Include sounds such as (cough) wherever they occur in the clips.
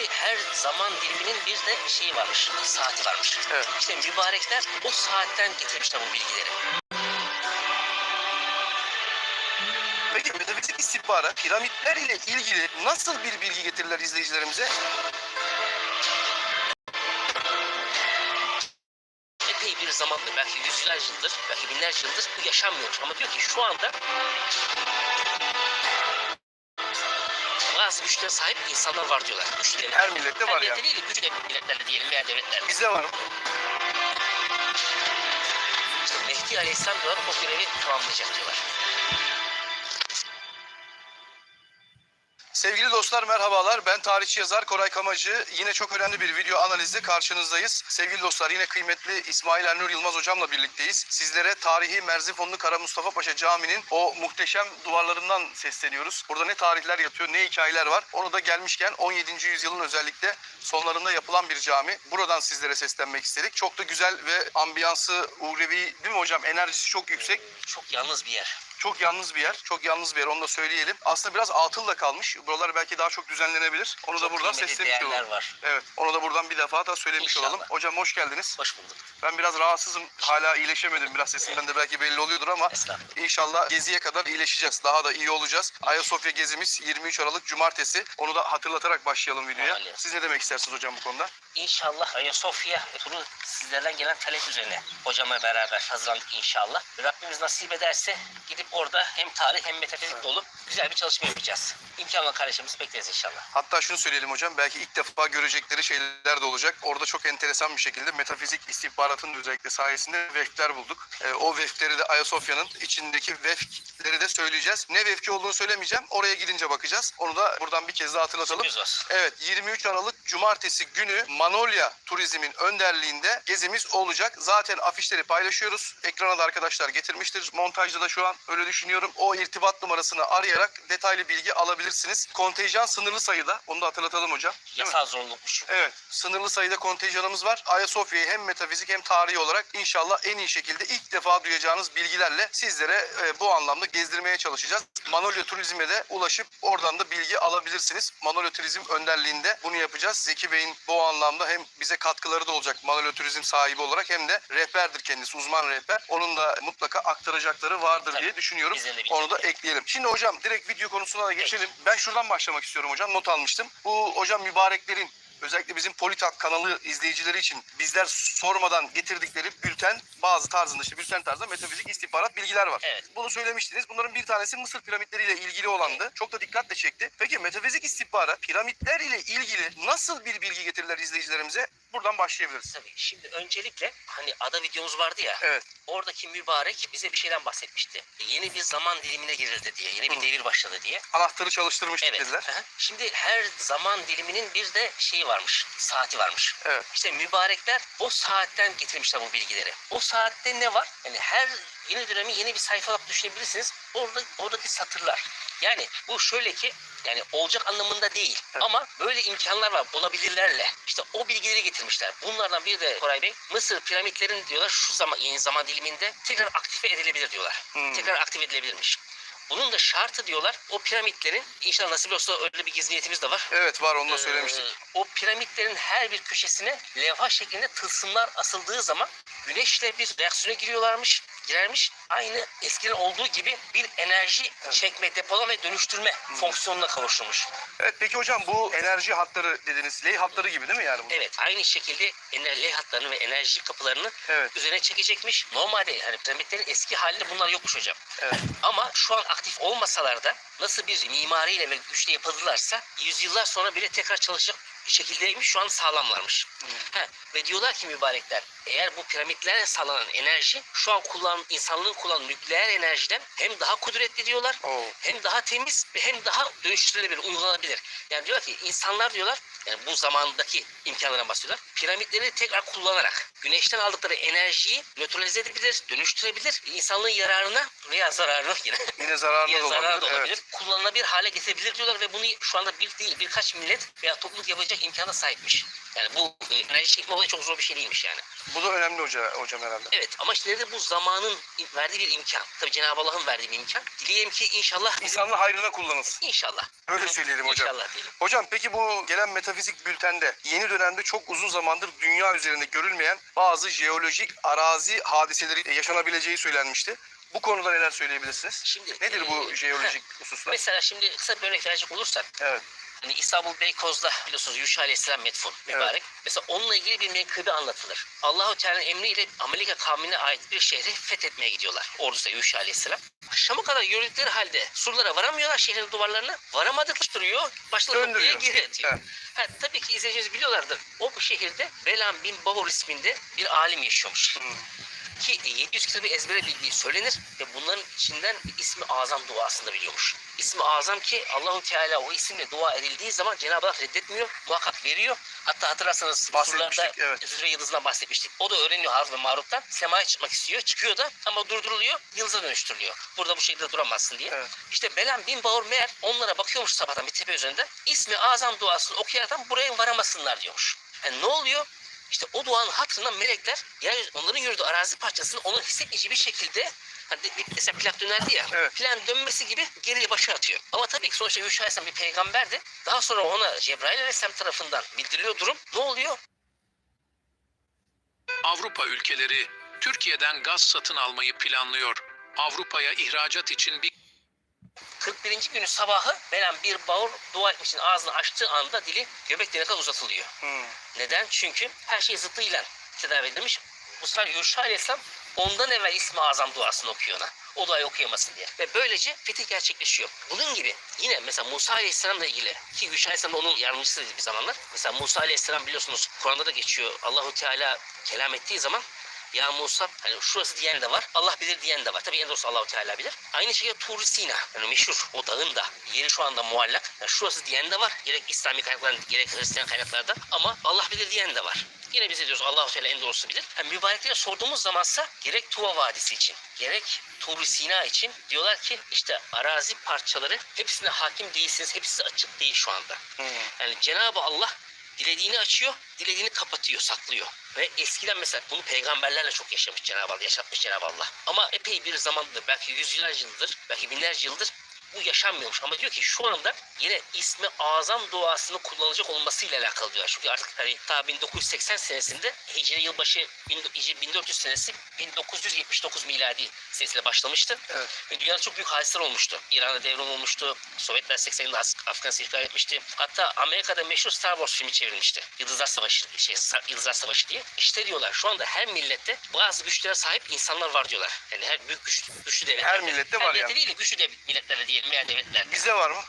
Şimdi her zaman diliminin bir de şeyi varmış, saati varmış. Evet. İşte mübarekler o saatten getirmişler bu bilgileri. Peki metafizik istihbarat piramitler ile ilgili nasıl bir bilgi getirirler izleyicilerimize? Epey bir zamandır, belki yüzlerce yıldır, belki binlerce yıldır bu yaşanmıyor. Ama diyor ki şu anda bazı güçlere sahip insanlar var diyorlar. Güçlere. Her millette var millette yani. değil, güçlü milletlerde diyelim veya devletlerde. Bizde var mı? İşte Mehdi Aleyhisselam diyorlar o görevi tamamlayacak diyorlar. Sevgili dostlar merhabalar. Ben tarihçi yazar Koray Kamacı. Yine çok önemli bir video analizde karşınızdayız. Sevgili dostlar yine kıymetli İsmail Ernur Yılmaz hocamla birlikteyiz. Sizlere tarihi Merzifonlu Kara Mustafa Paşa Camii'nin o muhteşem duvarlarından sesleniyoruz. Burada ne tarihler yatıyor ne hikayeler var. Onu da gelmişken 17. yüzyılın özellikle sonlarında yapılan bir cami. Buradan sizlere seslenmek istedik. Çok da güzel ve ambiyansı, uhrevi değil mi hocam? Enerjisi çok yüksek. Çok yalnız bir yer. Çok yalnız bir yer. Çok yalnız bir yer. Onu da söyleyelim. Aslında biraz atıl da kalmış. Buralar belki daha çok düzenlenebilir. Onu da Çok buradan kıymetli seslemiş olalım. var. Evet. Onu da buradan bir defa da söylemiş İnşallah. olalım. Hocam hoş geldiniz. Hoş bulduk. Ben biraz rahatsızım. Hala iyileşemedim. Biraz sesimden de belki belli oluyordur ama. İnşallah geziye kadar iyileşeceğiz. Daha da iyi olacağız. Ayasofya gezimiz 23 Aralık Cumartesi. Onu da hatırlatarak başlayalım videoya. Aynen. Siz ne demek istersiniz hocam bu konuda? İnşallah Ayasofya turu sizlerden gelen talep üzerine hocamla beraber hazırlandık inşallah. Rabbimiz nasip ederse gidip orada hem tarih hem metafizik dolu güzel bir çalışma yapacağız. İmkanla kardeşimizi bekleriz inşallah. Hatta şunu söyleyelim hocam. Belki ilk defa görecekleri şeyler de olacak. Orada çok enteresan bir şekilde metafizik istihbaratının özellikle sayesinde vefler bulduk. Ee, o vefleri de Ayasofya'nın içindeki vefleri de söyleyeceğiz. Ne vefki olduğunu söylemeyeceğim. Oraya gidince bakacağız. Onu da buradan bir kez daha hatırlatalım. Evet 23 Aralık Cumartesi günü Manolya Turizm'in önderliğinde gezimiz olacak. Zaten afişleri paylaşıyoruz. Ekrana da arkadaşlar getirmiştir. Montajda da şu an öyle düşünüyorum. O irtibat numarasını arayarak detaylı bilgi alabilirsiniz. Kontenjan sınırlı sayıda. Onu da hatırlatalım hocam. Yasal zorunlulukmuş. Evet, sınırlı sayıda kontenjanımız var. Ayasofya'yı hem metafizik hem tarihi olarak inşallah en iyi şekilde ilk defa duyacağınız bilgilerle sizlere e, bu anlamda gezdirmeye çalışacağız. Manolya Turizm'e de ulaşıp oradan da bilgi alabilirsiniz. Manolya Turizm önderliğinde bunu yapacağız. Zeki Bey'in bu anlamda hem bize katkıları da olacak Manolya Turizm sahibi olarak hem de rehberdir kendisi, uzman rehber. Onun da mutlaka aktaracakları vardır diye düşünüyorum. Bilgi Onu da ekleyelim. Şimdi hocam direkt video konusuna da geçelim. Ben şuradan başlamak istiyorum hocam. Not almıştım. Bu hocam mübareklerin özellikle bizim Politak kanalı izleyicileri için bizler sormadan getirdikleri bülten bazı tarzında işte bülten tarzında metafizik istihbarat bilgiler var. Evet. Bunu söylemiştiniz. Bunların bir tanesi Mısır piramitleriyle ilgili olandı. Çok da dikkatle çekti. Peki metafizik istihbarat piramitler ile ilgili nasıl bir bilgi getirirler izleyicilerimize? Buradan başlayabiliriz. Tabii şimdi öncelikle hani ada videomuz vardı ya. Evet. Oradaki mübarek bize bir şeyden bahsetmişti. Yeni bir zaman dilimine girildi diye. Yeni bir Hı. devir başladı diye. Anahtarı çalıştırmış Evet. dediler. hı hı. Şimdi her zaman diliminin bir de şeyi varmış. Saati varmış. Evet. İşte mübarekler o saatten getirmişler bu bilgileri. O saatte ne var? Yani her yeni dönemi yeni bir sayfa olarak düşünebilirsiniz. Orada oradaki satırlar. Yani bu şöyle ki yani olacak anlamında değil. Evet. Ama böyle imkanlar var olabilirlerle. İşte o bilgileri getirmişler. Bunlardan biri de Koray Bey Mısır piramitlerin diyorlar şu zaman yeni zaman diliminde tekrar aktive edilebilir diyorlar. Hmm. Tekrar aktive edilebilirmiş. Bunun da şartı diyorlar o piramitlerin inşallah nasip olsa öyle bir gizli niyetimiz de var. Evet var onu da Ee, söylemiştik. o piramitlerin her bir köşesine levha şeklinde tılsımlar asıldığı zaman güneşle bir reaksiyona giriyorlarmış, girermiş. Aynı eskiden olduğu gibi bir enerji çekme, depolama ve dönüştürme fonksiyonuna kavuşturmuş. Evet peki hocam bu enerji hatları dediniz. Ley hatları gibi değil mi yani bu? Evet, aynı şekilde enerji hatlarını ve enerji kapılarını Evet. üzerine çekecekmiş. Normalde hani piramitlerin eski halinde bunlar yokmuş hocam. Evet. Ama şu an aktif olmasalar da nasıl bir mimariyle ve güçle yapıldılarsa yüzyıllar sonra bile tekrar çalışacak şekildeymiş şu an sağlamlarmış. Ha, ve diyorlar ki mübarekler eğer bu piramitlerle sağlanan enerji şu an kullan insanlığın kullandığı nükleer enerjiden hem daha kudretli diyorlar Oo. hem daha temiz ve hem daha dönüştürülebilir, uygulanabilir. Yani diyorlar ki insanlar diyorlar yani bu zamandaki imkanlardan bahsediyorlar. Piramitleri tekrar kullanarak güneşten aldıkları enerjiyi nötralize edebilir, dönüştürebilir. insanlığın yararına veya zararına yine Yine zararlı yine da zararı da olabilir. olabilir. Evet. Kullanılabilir hale getirebilir diyorlar ve bunu şu anda bir değil birkaç millet veya topluluk yapacak imkana sahipmiş. Yani bu e, enerji çekme olayı çok zor bir şey değilmiş yani. Bu da önemli hoca, hocam herhalde. Evet ama işte de bu zamanın verdiği bir imkan. Tabii Cenab-ı Allah'ın verdiği bir imkan. Dileyelim ki inşallah İnsanlığı hayrına kullanılsın. İnşallah. Öyle söyleyelim hocam. İnşallah diyelim. Hocam peki bu gelen metafizik bültende yeni dönemde çok uzun zamandır dünya üzerinde görülmeyen bazı jeolojik arazi hadiseleri yaşanabileceği söylenmişti. Bu konuda neler söyleyebilirsiniz? Şimdi Nedir bu e, jeolojik hususlar? Mesela şimdi kısa bir örnek verecek olursak Evet. Hani İstanbul Beykoz'da biliyorsunuz Yuşa Aleyhisselam metfun mübarek. Mesela onunla ilgili bir menkıbe anlatılır. Allahu Teala'nın emriyle Amerika kavmine ait bir şehri fethetmeye gidiyorlar. Ordusu Yuşa Aleyhisselam. Şam'a kadar yürüdükleri halde surlara varamıyorlar şehrin duvarlarına. Varamadık duruyor. Başları Döndürüyor. noktaya geri atıyor. Evet. Ha, tabii ki izleyicimiz biliyorlardır. O bu şehirde Belam bin Bahur isminde bir alim yaşıyormuş. Hmm. Ki 700 kitabı ezbere bildiği söylenir ve bunların içinden ismi azam duasını da biliyormuş. İsmi azam ki Allahu Teala o isimle dua edildiği zaman Cenab-ı Hak reddetmiyor, muhakkak veriyor. Hatta hatırlarsanız surlarda evet. Zühre Yıldızı'ndan bahsetmiştik. O da öğreniyor Harf ve Maruf'tan. Semaya çıkmak istiyor. Çıkıyor da ama durduruluyor. Yıldıza dönüştürülüyor. Burada bu şekilde duramazsın diye. Evet. İşte Belam bin Bağır meğer onlara bakıyormuş sabahtan bir tepe üzerinde. İsmi azam duasını okuyarak buraya varamasınlar diyormuş. Yani ne oluyor? İşte o duanın hatırına melekler yani onların yürüdüğü arazi parçasını onun hissetmeyeceği bir şekilde hani mesela plak dönerdi ya Evet. plan dönmesi gibi geriye başa atıyor. Ama tabii ki sonuçta Yuşa Aleyhisselam bir peygamberdi. Daha sonra ona Cebrail Aleyhisselam tarafından bildiriliyor durum. Ne oluyor? Avrupa ülkeleri Türkiye'den gaz satın almayı planlıyor. Avrupa'ya ihracat için bir 41. günü sabahı Belam bir bağır dua etmişin ağzını açtığı anda dili göbek deliğine kadar uzatılıyor. Hmm. Neden? Çünkü her şey zıttıyla tedavi edilmiş. Bu sefer Yuşa Aleyhisselam ondan evvel ismi azam duasını okuyor ona. O duayı okuyamasın diye. Ve böylece fetih gerçekleşiyor. Bunun gibi yine mesela Musa Aleyhisselam'la ilgili ki Yuşa Aleyhisselam da onun yardımcısıydı bir zamanlar. Mesela Musa Aleyhisselam biliyorsunuz Kur'an'da da geçiyor. Allahu Teala kelam ettiği zaman ya Musa hani şurası diyen de var. Allah bilir diyen de var. Tabii en doğrusu Allahu Teala bilir. Aynı şekilde Tur Sina yani meşhur o dağın da yeri şu anda muallak. Yani şurası diyen de var. Gerek İslami kaynaklarda gerek Hristiyan kaynaklarda ama Allah bilir diyen de var. Yine biz diyoruz Allahu Teala en doğrusu bilir. Yani mübareklere sorduğumuz zamansa gerek Tuva Vadisi için gerek Tur Sina için diyorlar ki işte arazi parçaları hepsine hakim değilsiniz. Hepsi açık değil şu anda. Hmm. Yani Cenab-ı Allah dilediğini açıyor, dilediğini kapatıyor, saklıyor. Ve eskiden mesela bunu peygamberlerle çok yaşamış Cenab-ı Allah, yaşatmış Cenab-ı Allah. Ama epey bir zamandır, belki yüzyıllarca yıldır, belki binlerce yıldır bu yaşanmıyormuş. Ama diyor ki şu anda yine ismi azam duasını kullanacak olmasıyla alakalı diyorlar. Çünkü artık hani ta 1980 senesinde Hicri yılbaşı Hicri 1400 senesi 1979 miladi senesiyle başlamıştı. Evet. Ve dünyada çok büyük hadiseler olmuştu. İran'da devrim olmuştu. Sovyetler 80 yılında Af- Afganistan'ı işgal etmişti. Hatta Amerika'da meşhur Star Wars filmi çevrilmişti. Yıldızlar Savaşı, şey, Yıldızlar Savaşı diye. İşte diyorlar şu anda her millette bazı güçlere sahip insanlar var diyorlar. Yani her büyük güç, güçlü devlet. Her millette var millette yani. değil de güçlü dev, milletlerde diyelim veya devletlerde. Bizde var mı?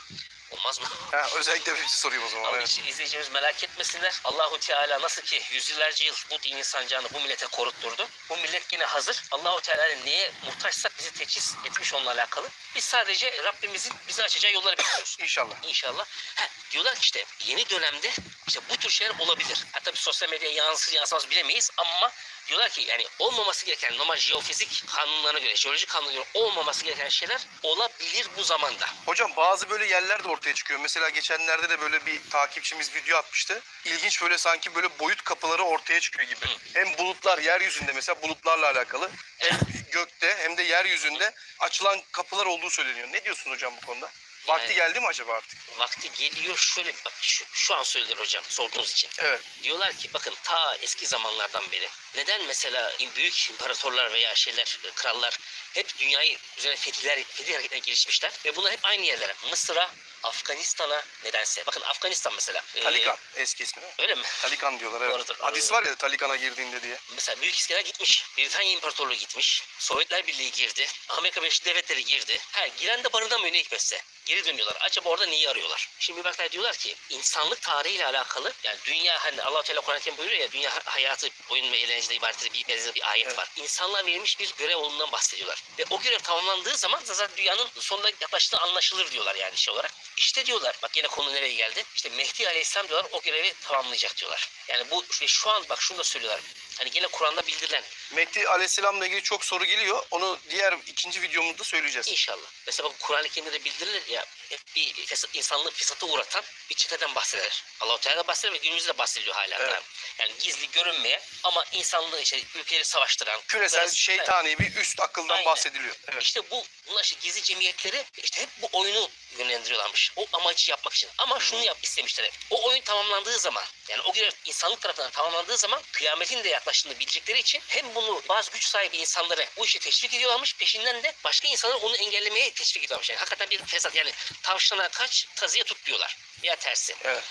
Olmaz mı? Ha, özellikle bir şey sorayım o zaman. Ama Evet. izleyicimiz merak etmesinler. Allahu Teala nasıl ki yüzyıllarca yıl bu dinin sancağını bu millete korutturdu. Bu millet yine hazır. Allahu Teala'nın neye muhtaçsak bizi teçhiz etmiş onunla alakalı. Biz sadece Rabbimizin bize açacağı yolları bekliyoruz. İnşallah. İnşallah. Ha, diyorlar ki işte yeni dönemde işte bu tür şeyler olabilir. Hatta bir sosyal medyaya yansır yansımaz bilemeyiz ama diyorlar ki yani olmaması gereken normal jeofizik kanunlarına göre, jeolojik kanunlara göre olmaması gereken şeyler olabilir bu zamanda. Hocam bazı böyle yerler de ortaya çıkıyor. Mesela geçenlerde de böyle bir takipçimiz video atmıştı. İlginç böyle sanki böyle boyut kapıları ortaya çıkıyor gibi. Hem bulutlar yeryüzünde mesela bulutlarla alakalı hem gökte hem de yeryüzünde açılan kapılar olduğu söyleniyor. Ne diyorsun hocam bu konuda? Vakti Yani- geldi mi acaba artık? Vakti geliyor şöyle bak şu, şu an söylediler hocam sorduğunuz için. Evet. Diyorlar ki bakın ta eski zamanlardan beri neden mesela büyük imparatorlar veya şeyler, krallar hep dünyayı üzerine fetihler, fetih hareketine girişmişler ve bunlar hep aynı yerlere. Mısır'a, Afganistan'a nedense. Bakın Afganistan mesela. e, Talikan eski ismi öyle mi? Talikan diyorlar evet. Doğrudur, Hadis var ya Talikan'a girdiğinde diye. Mesela Büyük İskender gitmiş. Britanya İmparatorluğu gitmiş. Sovyetler Birliği girdi. Amerika Birleşik Devletleri girdi. Ha, giren de barınamıyor ne hikmetse. Geri dönüyorlar. Acaba orada neyi arıyorlar? Şimdi bir baklar diyorlar ki insanlık tarihiyle alakalı yani dünya hani Allah Teala Kur'an-ı Kerim buyuruyor ya dünya hayatı oyun ve eğlencede ibarettir bir benzeri bir ayet Evet. var. İnsanlığa verilmiş bir görev olduğundan bahsediyorlar. Ve o görev tamamlandığı zaman zaten dünyanın sonuna yaklaştığı anlaşılır diyorlar yani şey olarak. İşte diyorlar bak yine konu nereye geldi? İşte Mehdi Aleyhisselam diyorlar o görevi tamamlayacak diyorlar. Yani bu ve şu an bak şunu da söylüyorlar. Hani yine Kur'an'da bildirilen Mehdi Aleyhisselam'la ilgili çok soru geliyor. Onu diğer ikinci videomuzda söyleyeceğiz. İnşallah. Mesela bak Kur'an-ı Kerim'de de bildirilir ya hep bir fesat, insanlığı fesata uğratan bir çeteden bahseder. Allah-u Teala bahseder ve günümüzde de bahsediliyor hala. Evet. Yani gizli görünmeyen ama insanlığı işte ülkeleri savaştıran. Küresel biraz- şeytani bir üst akıldan Aynen. bahsediliyor. Evet. İşte bu bunlar işte gizli cemiyetleri işte hep bu oyunu yönlendiriyorlarmış. O amacı yapmak için. Ama şunu yap istemişler hep. O oyun tamamlandığı zaman yani o görev insanlık tarafından tamamlandığı zaman kıyametin de yaklaştığını bilecekleri için hem bunu bazı güç sahibi insanları bu işe teşvik ediyorlarmış peşinden de başka insanları onu engellemeye teşvik ediyorlarmış. Yani hakikaten bir fesat yani tavşana kaç tazıya tut diyorlar. Ya tersi. Evet.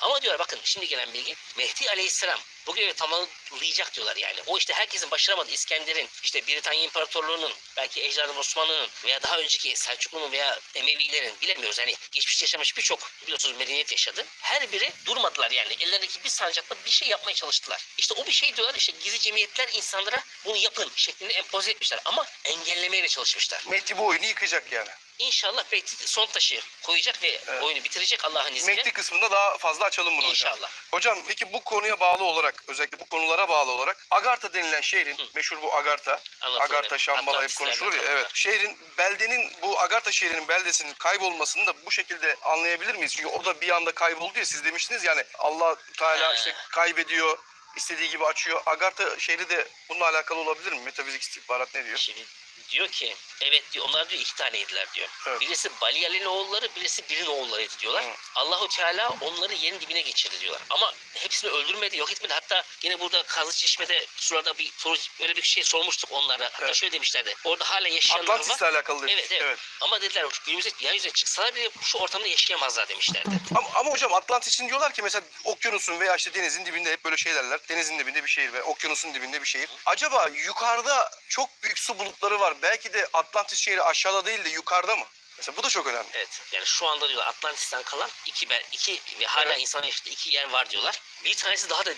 Ama diyorlar bakın şimdi gelen bilgi Mehdi Aleyhisselam bu görevi tamamlayacak diyorlar yani. O işte herkesin başaramadığı İskender'in, işte Britanya İmparatorluğu'nun, belki ecdadım Osmanlı'nın veya daha önceki Selçuklu'nun veya Emevilerin bilemiyoruz. Hani geçmiş yaşamış birçok biliyorsunuz medeniyet yaşadı. Her biri durmadılar yani. Ellerindeki bir sancakla bir şey yapmaya çalıştılar. İşte o bir şey diyorlar işte gizli cemiyetler insanlara bunu yapın şeklinde empoze etmişler ama engellemeye de çalışmışlar. Mehdi bu oyunu yıkacak yani. İnşallah Mehdi son taşı koyacak ve Evet. oyunu bitirecek Allah'ın izniyle. Mehdi kısmında daha fazla açalım bunu hocam. İnşallah. Hocam peki bu konuya bağlı olarak özellikle bu konulara bağlı olarak Agartha denilen şehrin Hı. meşhur bu Agartha Anlatılır, Agartha. Şambala hep konuşulur ya evet. Şehrin beldenin bu Agartha şehrinin beldesinin kaybolmasını da bu şekilde anlayabilir miyiz? Çünkü o da bir anda kayboldu ya siz demiştiniz yani Allah Teala işte kaybediyor istediği gibi açıyor. Agartha şehri de bununla alakalı olabilir mi? Metafizik istihbarat ne diyor? Şimdi diyor ki evet diyor onlar diyor iki taneydiler diyor. Evet. Birisi Baliyal'in oğulları birisi Bir'in oğullarıydı diyorlar. Hı. Allahu Teala onları yerin dibine geçirdi diyorlar. Ama hepsini öldürmedi yok etmedi. Hatta yine burada Kazı Çeşme'de sularda bir soru öyle bir şey sormuştuk onlara. Hatta Evet. şöyle demişlerdi. Orada hala yaşayanlar var. Atlantis'le alakalı demiş. Evet, evet Ama dediler günümüzde yeryüzüne çıksalar bile şu ortamda yaşayamazlar demişlerdi. Ama, ama hocam Atlantis için diyorlar ki mesela okyanusun veya işte denizin dibinde hep böyle şey derler. Denizin dibinde bir şehir ve okyanusun dibinde bir şehir. Acaba yukarıda çok büyük su bulutları var. Belki de Atlantis şehri aşağıda değil de yukarıda mı? Mesela bu da çok önemli. Evet. Yani şu anda diyorlar Atlantis'ten kalan iki, ber, iki ve hala Evet. insan yaşadığı iki yer var diyorlar. Bir tanesi daha da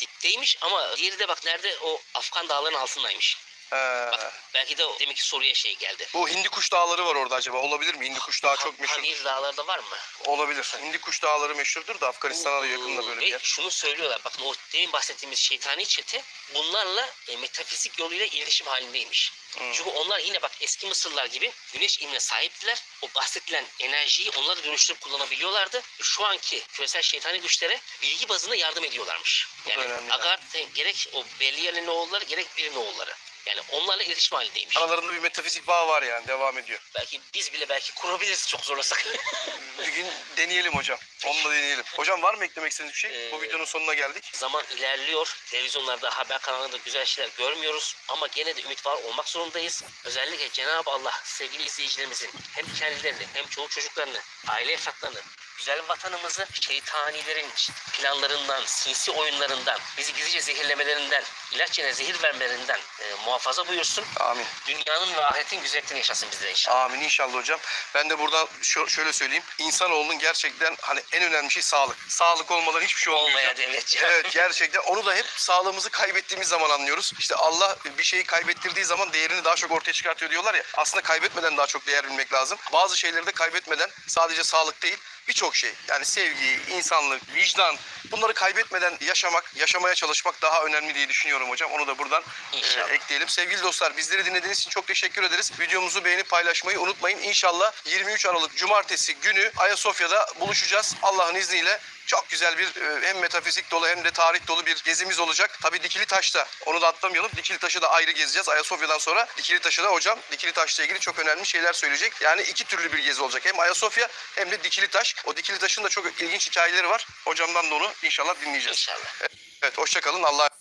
dipteymiş ama diğeri de bak nerede o Afgan dağlarının altındaymış. Ee, Bak belki de o deminki soruya şey geldi. bu Hindikuş dağları var orada acaba. Olabilir mi? Hindikuş dağı çok meşhur. Panir dağlarda var mı? Olabilir. Hindikuş dağları meşhurdur da Afganistan'a da yakında böyle bir Ve yer. şunu söylüyorlar. Bakın o demin bahsettiğimiz şeytani çete bunlarla e, metafizik yoluyla iletişim halindeymiş. Hmm. Çünkü onlar yine bak eski Mısırlar gibi güneş ilmine sahiptiler. O bahsedilen enerjiyi onları dönüştürüp kullanabiliyorlardı. Şu anki küresel şeytani güçlere bilgi bazında yardım ediyorlarmış. Da Yani. Agartha gerek o Belial'in oğulları gerek birinin oğulları. Yani onlarla iletişim halindeymiş. Aralarında bir metafizik bağ var yani. Devam ediyor. Belki biz bile belki kurabiliriz çok zorlasak. (laughs) Bir gün deneyelim hocam. Onu da deneyelim. Hocam var mı eklemek istediğiniz bir şey? Bu Ee, videonun sonuna geldik. Zaman ilerliyor. Televizyonlarda, haber kanallarında güzel şeyler görmüyoruz. Ama gene de ümit var olmak zorundayız. Özellikle Cenab-ı Allah sevgili izleyicilerimizin hem kendilerini hem çoluk çocuklarını, aile efratlarını, güzel vatanımızı şeytanilerin planlarından, sinsi oyunlarından, bizi gizlice zehirlemelerinden, ilaç yerine zehir vermelerinden e, muhafaza buyursun. Amin. Dünyanın ve ahiretin güzelliğini yaşasın bizlere inşallah. Amin inşallah hocam. Ben de buradan şö- şöyle söyleyeyim. İnsanoğlunun gerçekten hani en önemli şey sağlık. Sağlık olmadan hiçbir şey olmuyor. Olmaya devlet ya. Evet gerçekten onu da hep sağlığımızı kaybettiğimiz zaman anlıyoruz. İşte Allah bir şeyi kaybettirdiği zaman değerini daha çok ortaya çıkartıyor diyorlar ya. Aslında kaybetmeden daha çok değer bilmek lazım. Bazı şeyleri de kaybetmeden sadece sağlık değil birçok şey yani sevgi, insanlık, vicdan bunları kaybetmeden yaşamak, yaşamaya çalışmak daha önemli diye düşünüyorum hocam. Onu da buradan e, ekleyelim. Sevgili dostlar bizleri dinlediğiniz için çok teşekkür ederiz. Videomuzu beğenip paylaşmayı unutmayın. İnşallah 23 Aralık Cumartesi günü Ayasofya'da buluşacağız. Allah'ın izniyle çok güzel bir e, hem metafizik dolu hem de tarih dolu bir gezimiz olacak. Tabii Dikili Taş'ta onu da atlamayalım. Dikili Taş'ı da ayrı gezeceğiz. Ayasofya'dan sonra Dikili Taş'ı da hocam Dikili Taş'la ilgili çok önemli şeyler söyleyecek. Yani iki türlü bir gezi olacak. Hem Ayasofya hem de Dikili Taş. O Dikili Taş'ın da çok ilginç hikayeleri var. Hocamdan da onu inşallah dinleyeceğiz. İnşallah. Evet hoşça kalın. Allah'a